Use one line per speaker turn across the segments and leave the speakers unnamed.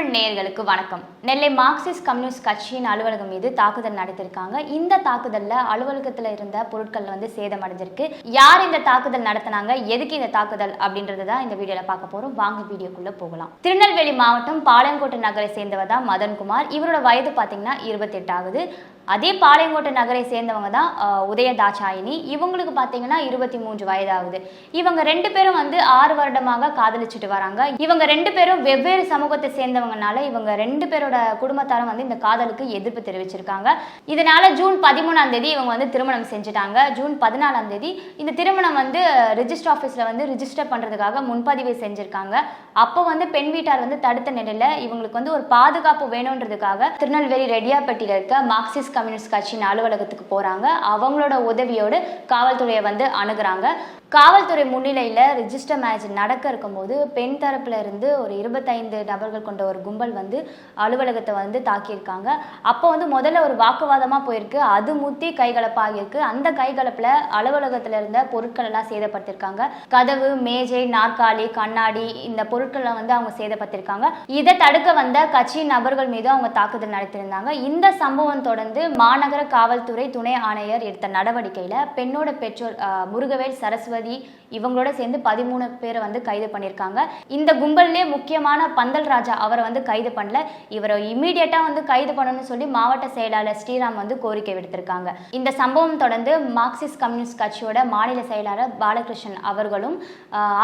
தமிழ் நேயர்களுக்கு வணக்கம். நெல்லை Marxist communist கட்சியின் அலுவலகம் மீது தாக்குதல் நடத்திருக்காங்க இந்த தாக்குதல்ல அலுவலகத்தில் இருந்த பொருட்கள் வந்து சேதமடைஞ்சிருக்கு. யார் இந்த தாக்குதல் நடத்தினாங்க? எதுக்கு இந்த தாக்குதல் அப்படின்றது தான் இந்த வீடியோல பார்க்க போறோம். வாங்க வீடியோக்குள்ள போகலாம். திருநெல்வேலி மாவட்டம் பாளையங்கோட்டை நகரை சேர்ந்தவர் தான் மதன்குமார். இவரோட வயது பார்த்தீங்கன்னா இருபத்தெட்டு ஆகுது. அதே பாளையங்கோட்டை நகரை சேர்ந்தவங்க தான் உதயதாச்சாயினி உதயதாட்சாயினி இவங்களுக்கு பார்த்தீங்கன்னா இருபத்தி மூன்று வயதாகுது. இவங்க ரெண்டு பேரும் வந்து ஆறு வருடமாக காதலிச்சுட்டு வராங்க. இவங்க ரெண்டு பேரும் வெவ்வேறு சமூகத்தை சேர்ந்தவங்கனால இவங்க ரெண்டு பேரோட குடும்பத்தாரும் வந்து இந்த காதலுக்கு எதிர்ப்பு தெரிவிச்சிருக்காங்க. இதனால ஜூன் பதிமூணாம் தேதி இவங்க வந்து திருமணம் செஞ்சுட்டாங்க. ஜூன் பதினாலாம் தேதி இந்த திருமணம் வந்து ரிஜிஸ்டர் ஆஃபீஸில் வந்து ரிஜிஸ்டர் பண்ணுறதுக்காக முன்பதிவு செஞ்சுருக்காங்க. அப்போ வந்து பெண் வீட்டார் வந்து தடுத்த நிலையில் இவங்களுக்கு வந்து ஒரு பாதுகாப்பு வேணுன்றதுக்காக திருநெல்வேலி ரெடியாப்பட்டியில் இருக்க மார்க்சிஸ்ட் கம்யூனிஸ்ட் கட்சியின் அலுவலகத்துக்கு போகிறாங்க அவங்களோட உதவியோடு காவல்துறையை வந்து அணுகுறாங்க. காவல்துறை முன்னிலையில் ரிஜிஸ்டர் மேரேஜ் நடக்க இருக்கும்போது பெண் தரப்புல இருந்து ஒரு இருபத்தைந்து நபர்கள் கொண்ட ஒரு கும்பல் வந்து அலுவலகத்தை வந்து தாக்கியிருக்காங்க. அப்போ வந்து முதல்ல ஒரு வாக்குவாதமாக போயிருக்கு. அது முத்தி கைகலப்பாகியிருக்கு. அந்த கைகலப்பில் அலுவலகத்தில் இருந்த பொருட்கள் எல்லாம் சேதப்படுத்திருக்காங்க கதவு மேஜை நாற்காலி கண்ணாடி இந்த பொருட்களை வந்து அவங்க சேதப்படுத்திருக்காங்க இதை தடுக்க வந்த கட்சியின் நபர்கள் மீது அவங்க தாக்குதல் நடத்தியிருந்தாங்க. இந்த சம்பவம் தொடர்ந்து மாநகர காவல்துறை துணை ஆணையர் எடுத்த நடவடிக்கையில் பெண்ணோட பெற்றோர் முருகவேல் சரஸ்வதி இவங்களோட சேர்ந்து பதிமூணு பேரை வந்து கைது பண்ணியிருக்காங்க. இந்த கும்பல்லே முக்கியமான பந்தல் ராஜா அவரை வந்து கைது பண்ணல. இவரை இம்மீடியட்டா வந்து கைது பண்ணணும்னு சொல்லி மாவட்ட செயலாளர் ஸ்ரீராம் வந்து கோரிக்கை விடுத்திருக்காங்க. இந்த சம்பவம் தொடர்ந்து மார்க்சிஸ்ட் கம்யூனிஸ்ட் கட்சியோட மாநில செயலாளர் பாலகிருஷ்ணன் அவர்களும்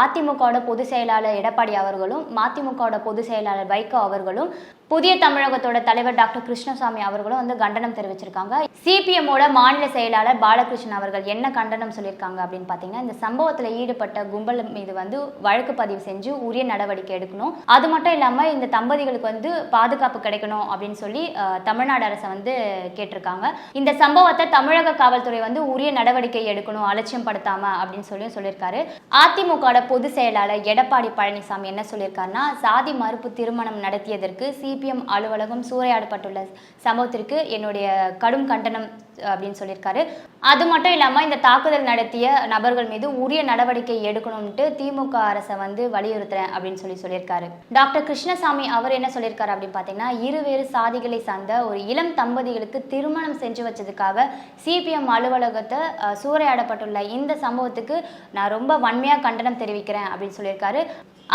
அதிமுகவோட பொதுச் செயலாளர் எடப்பாடி அவர்களும் மதிமுகவோட பொதுச் செயலாளர் வைகோ அவர்களும் புதிய தமிழகத்தோட தலைவர் டாக்டர் கிருஷ்ணசாமி அவர்களும் வந்து கண்டனம் தெரிவிச்சிருக்காங்க. சிபிஎம்மோட மாநில செயலாளர் பாலகிருஷ்ணன் அவர்கள் என்ன கண்டனம் சொல்லியிருக்காங்க அப்படின்னு பார்த்தீங்கன்னா இந்த சம்பவத்தில் ஈடுபட்ட கும்பல் மீது வந்து வழக்கு பதிவு செஞ்சு உரிய நடவடிக்கை எடுக்கணும். அது மட்டும் இல்லாமல் இந்த தம்பதிகளுக்கு வந்து பாதுகாப்பு கிடைக்கணும் அப்படின்னு சொல்லி தமிழ்நாடு அரசை வந்து கேட்டிருக்காங்க. இந்த சம்பவத்தை தமிழக காவல்துறை வந்து உரிய நடவடிக்கை எடுக்கணும் அலட்சியம் படுத்தாம அப்படின்னு சொல்லி சொல்லியிருக்காரு. அதிமுகவோட பொதுச் செயலாளர் எடப்பாடி பழனிசாமி என்ன சொல்லியிருக்காருன்னா சாதி மறுப்பு திருமணம் நடத்தியதற்கு சிபிஎம் அலுவலகம் சூறையாடப்பட்டுள்ள சம்பவத்திற்கு என்னுடைய கடும் கண்டனம் அப்படின்னு சொல்லியிருக்காரு. அது மட்டும் இல்லாமல் இந்த தாக்குதல் நடத்திய நபர்கள் மீது உரிய நடவடிக்கை எடுக்கணும்ட்டு திமுக அரசை வந்து வலியுறுத்துறேன் அப்படின்னு சொல்லி சொல்லியிருக்காரு. டாக்டர் கிருஷ்ணசாமி அவர் என்ன சொல்லியிருக்காரு அப்படின்னு பார்த்தீங்கன்னா இருவேறு சாதிகளை சார்ந்த ஒரு இளம் தம்பதிகளுக்கு திருமணம் செஞ்சு வச்சதுக்காக சிபிஎம் அலுவலகத்தை சூறையாடப்பட்டுள்ள இந்த சம்பவத்துக்கு நான் ரொம்ப வன்மையாக கண்டனம் தெரிவிக்கிறேன் அப்படின்னு சொல்லியிருக்காரு.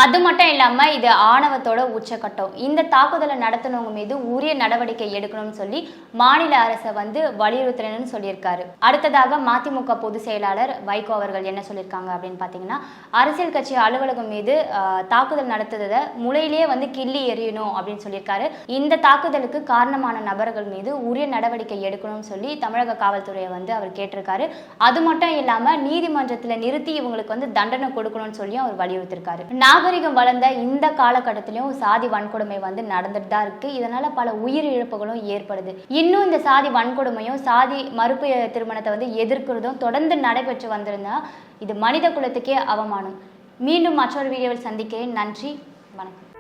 அது மட்டும் இல்லாமல் இது ஆணவத்தோட உச்சக்கட்டம். இந்த தாக்குதலை நடத்தினவங்க மீது உரிய நடவடிக்கை எடுக்கணும்னு சொல்லி மாநில அரசை வந்து வலியுறுத்துறேன்னு சொல்லியிருக்காரு. அடுத்ததாக மதிமுக பொதுச் செயலாளர் வைகோ அவர்கள் என்ன சொல்லியிருக்காங்க அப்படின்னு பார்த்தீங்கன்னா அரசியல் கட்சி அலுவலகம் மீது தாக்குதல் நடத்துறதை முளையிலேயே வந்து கிள்ளி எறியணும் அப்படின்னு சொல்லியிருக்காரு. இந்த தாக்குதலுக்கு காரணமான நபர்கள் மீது உரிய நடவடிக்கை எடுக்கணும்னு சொல்லி தமிழக காவல்துறையை வந்து அவர் கேட்டிருக்காரு. அது மட்டும் இல்லாமல் நீதிமன்றத்தில் நிறுத்தி இவங்களுக்கு வந்து தண்டனை கொடுக்கணும்னு சொல்லியும் அவர் வலியுறுத்திருக்காரு நாகரிகம் வளர்ந்த இந்த காலகட்டத்திலையும் சாதி வன்கொடுமை வந்து நடந்துட்டு தான் இருக்கு. இதனால பல உயிர் இழப்புகளும் ஏற்படுது. இன்னும் இந்த சாதி வன்கொடுமையும் சாதி மறுப்பு திருமணத்தை வந்து எதிர்க்கிறதும் தொடர்ந்து நடைபெற்று வந்திருந்தா இது மனித குலத்துக்கே அவமானம். மீண்டும் மற்றொரு வீடியோவில் சந்திக்கிறேன். நன்றி. வணக்கம்.